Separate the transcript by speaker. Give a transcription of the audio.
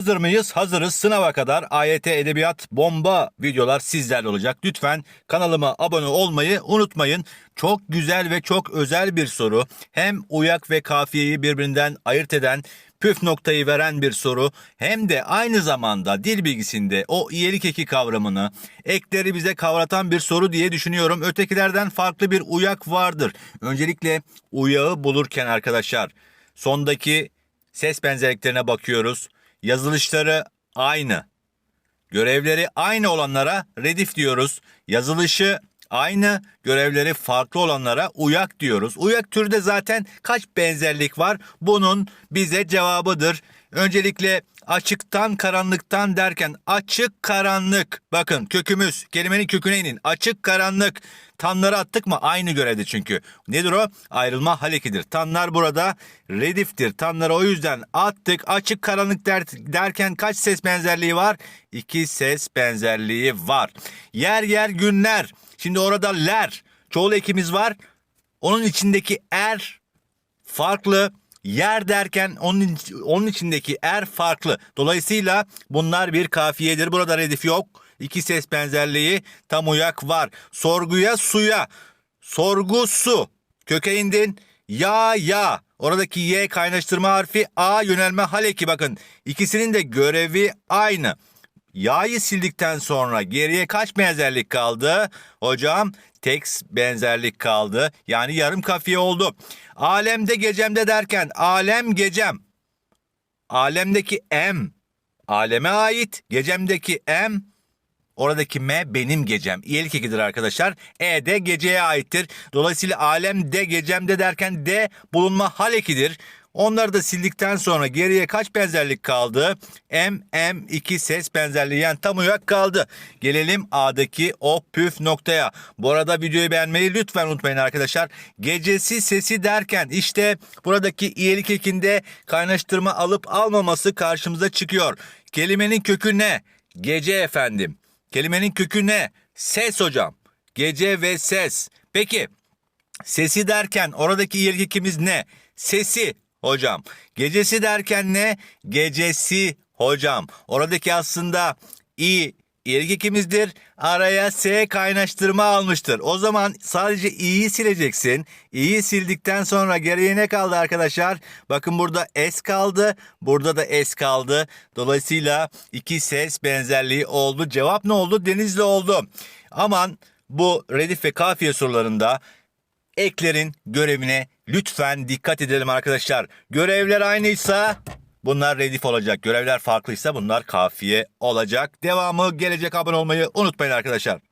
Speaker 1: Hazır mıyız? Hazırız. Sınava kadar AYT Edebiyat bomba videolar sizlerle olacak. Lütfen kanalıma abone olmayı unutmayın. Çok güzel ve çok özel bir soru. Hem uyak ve kafiyeyi birbirinden ayırt eden püf noktayı veren bir soru hem de aynı zamanda dil bilgisinde o iyelik eki kavramını ekleri bize kavratan bir soru diye düşünüyorum. Ötekilerden farklı bir uyak vardır. Öncelikle uyağı bulurken arkadaşlar sondaki ses benzerliklerine bakıyoruz. Yazılışları aynı. Görevleri aynı olanlara redif diyoruz. Yazılışı aynı, görevleri farklı olanlara uyak diyoruz. Uyak türde zaten kaç benzerlik var? Bunun bize cevabıdır. Öncelikle açıktan karanlıktan derken açık karanlık. Bakın kökümüz kelimenin köküne inin. Açık karanlık. Tanları attık mı? Aynı görevde çünkü. Nedir o? Ayrılma halekidir. Tanlar burada rediftir. Tanları o yüzden attık. Açık karanlık der, derken kaç ses benzerliği var? İki ses benzerliği var. Yer yer günler. Şimdi orada ler. Çoğul ekimiz var. Onun içindeki er farklı. Yer derken onun, onun içindeki er farklı. Dolayısıyla bunlar bir kafiyedir. Burada redif yok. İki ses benzerliği tam uyak var. Sorguya suya. Sorgu su. Köke indin. Ya ya. Oradaki y kaynaştırma harfi a yönelme hal eki bakın. İkisinin de görevi aynı. Ya'yı sildikten sonra geriye kaç benzerlik kaldı? Hocam tek benzerlik kaldı. Yani yarım kafiye oldu. Alemde gecemde derken alem gecem. Alemdeki em aleme ait. Gecemdeki em Oradaki M benim gecem. İyelik ekidir arkadaşlar. E de geceye aittir. Dolayısıyla alem de gecemde derken de bulunma hal ekidir. Onları da sildikten sonra geriye kaç benzerlik kaldı? M, M, iki ses benzerliği yani tam uyak kaldı. Gelelim A'daki o püf noktaya. Bu arada videoyu beğenmeyi lütfen unutmayın arkadaşlar. Gecesi sesi derken işte buradaki iyilik ekinde kaynaştırma alıp almaması karşımıza çıkıyor. Kelimenin kökü ne? Gece efendim. Kelimenin kökü ne? Ses hocam. Gece ve ses. Peki sesi derken oradaki iyilik ekimiz ne? Sesi hocam. Gecesi derken ne? Gecesi hocam. Oradaki aslında i iyilik ekimizdir. Araya s kaynaştırma almıştır. O zaman sadece i'yi sileceksin. i'yi sildikten sonra geriye ne kaldı arkadaşlar? Bakın burada s kaldı. Burada da s kaldı. Dolayısıyla iki ses benzerliği oldu. Cevap ne oldu? Denizli oldu. Aman bu redif ve kafiye sorularında eklerin görevine lütfen dikkat edelim arkadaşlar. Görevler aynıysa bunlar redif olacak. Görevler farklıysa bunlar kafiye olacak. Devamı gelecek abone olmayı unutmayın arkadaşlar.